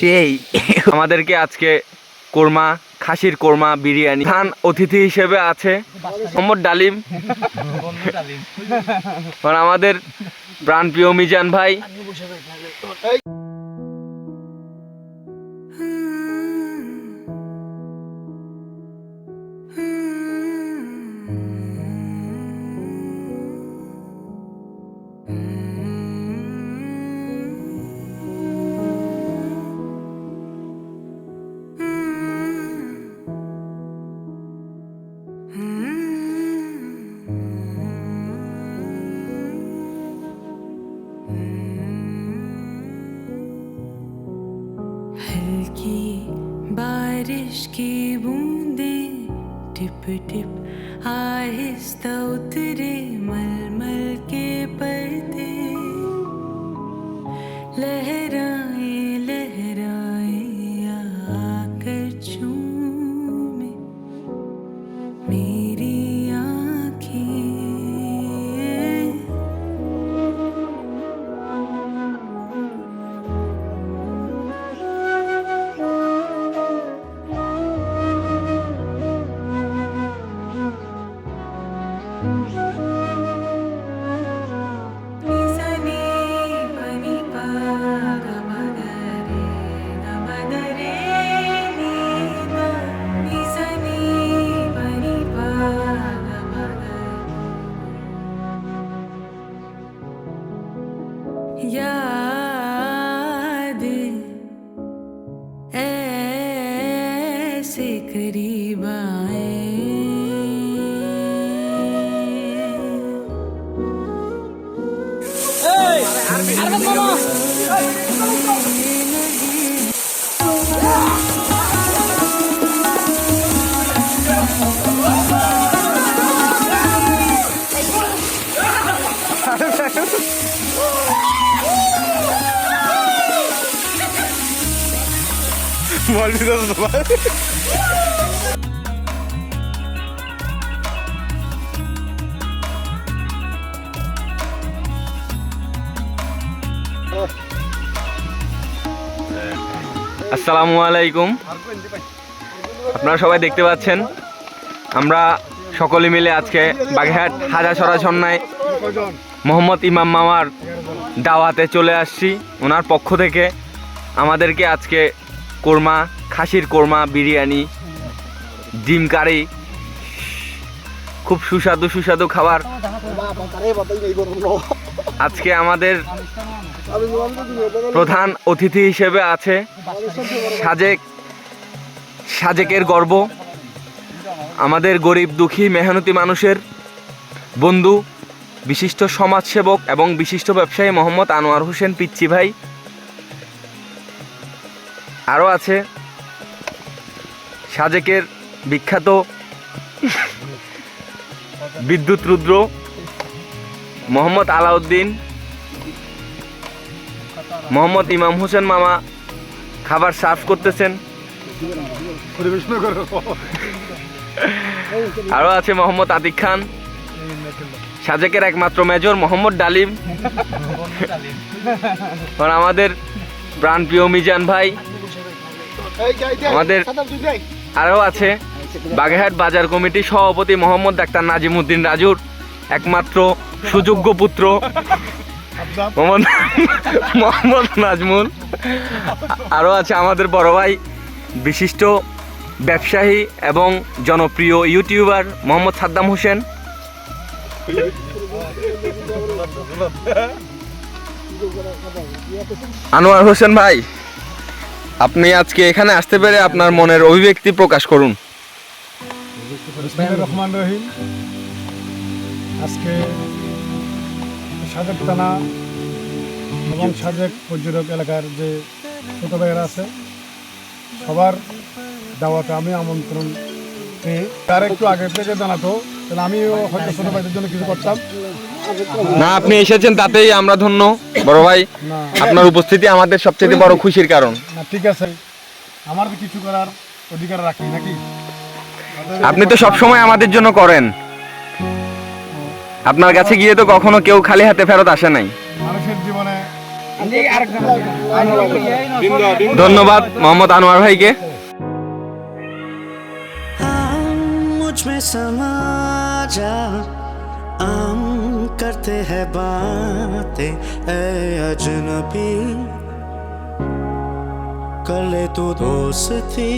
সেই আমাদেরকে আজকে কোরমা খাসির কোরমা বিরিয়ানি। খান অতিথি হিসেবে আছে মোহাম্মদ ডালিম। আমাদের আমাদের প্রাণপ্রিয় মিজান ভাই। बारिश की बूंदे टिप टिप आहिस्ता उतरे मलमल के पर्दे। लहराए लहराए आकर छू मेरी याद ऐसे करीब বলবি তো ভাই আসসালামু আলাইকুম। আপনারা সবাই দেখতে পাচ্ছেন, আমরা সকলে মিলে আজকে বাগেরহাট হাজার ছন্নায় মোহাম্মদ ইমাম মামার দাওয়াতে চলে আসছি। ওনার পক্ষ থেকে আমাদেরকে আজকে কোরমা, খাসির কোরমা, বিরিয়ানি, ডিম কারি, খুব সুস্বাদু সুস্বাদু খাবার। আজকে আমাদের প্রধান অতিথি হিসেবে আছে সাজেক, সাজেকের গর্ব। আমাদের গরিব, দুঃখী, মেহনতি মানুষের বন্ধু, বিশিষ্ট সমাজসেবক এবং বিশিষ্ট ব্যবসায়ী মোহাম্মদ আনোয়ার হোসেন পিচ্চি ভাই। আরও আছে। সাজেকের বিখ্যাত বিদ্যুৎ রুদ্র মোহাম্মদ আলাউদ্দিন মোহাম্মদ ইমাম হোসেন মামা খাবার সার্ভ করতেছেন। আরও আছে মোহাম্মদ আতিক খান। সাজেকের একমাত্র মেজর মোহাম্মদ ডালিম। আর আমাদের প্রাণপ্রিয় মিজান ভাই। আমাদের আরও আছে বাগেরহাট বাজার কমিটির সভাপতি মোহাম্মদ ডাক্তার নাজিমুদ্দিন রাজুর একমাত্র সুযোগ্য পুত্র মোহাম্মদ মোহাম্মদ নাজমুল। আরও আছে আমাদের বড় ভাই বিশিষ্ট ব্যবসায়ী এবং জনপ্রিয় ইউটিউবার মোহাম্মদ সাদ্দাম হোসেন। আনোয়ার হোসেন ভাই আপনি আজকে এখানে আসতে পেরে আপনার মনের অভিব্যক্তি প্রকাশ করুন। রহমান রহিম। আজকে সাজেক থানা এবং সাজেক পর্যটক এলাকার যে ছোট ভাইয়েরা আছে, সবার দাওয়াতে আমি আমন্ত্রণ পেয়ে, তার একটু আগে থেকে জানাতো না আপনি এসেছেন তাতেই আমরা ধন্য বড় ভাই। আপনার উপস্থিতি আমাদের সবচেয়ে বড় খুশির কারণ। ঠিক আছে। আমার কিছু করার অধিকার রাখি নাকি? আপনি তো সবসময় আমাদের জন্য করেন। আপনার কাছে গিয়ে তো কখনো কেউ খালি হাতে ফেরত আসে নাই। ধন্যবাদ মোহাম্মদ আনোয়ার ভাইকে। मुझमें समा जा आम करते हैं बातें। ए अजनबी कर ले तू दोस्ती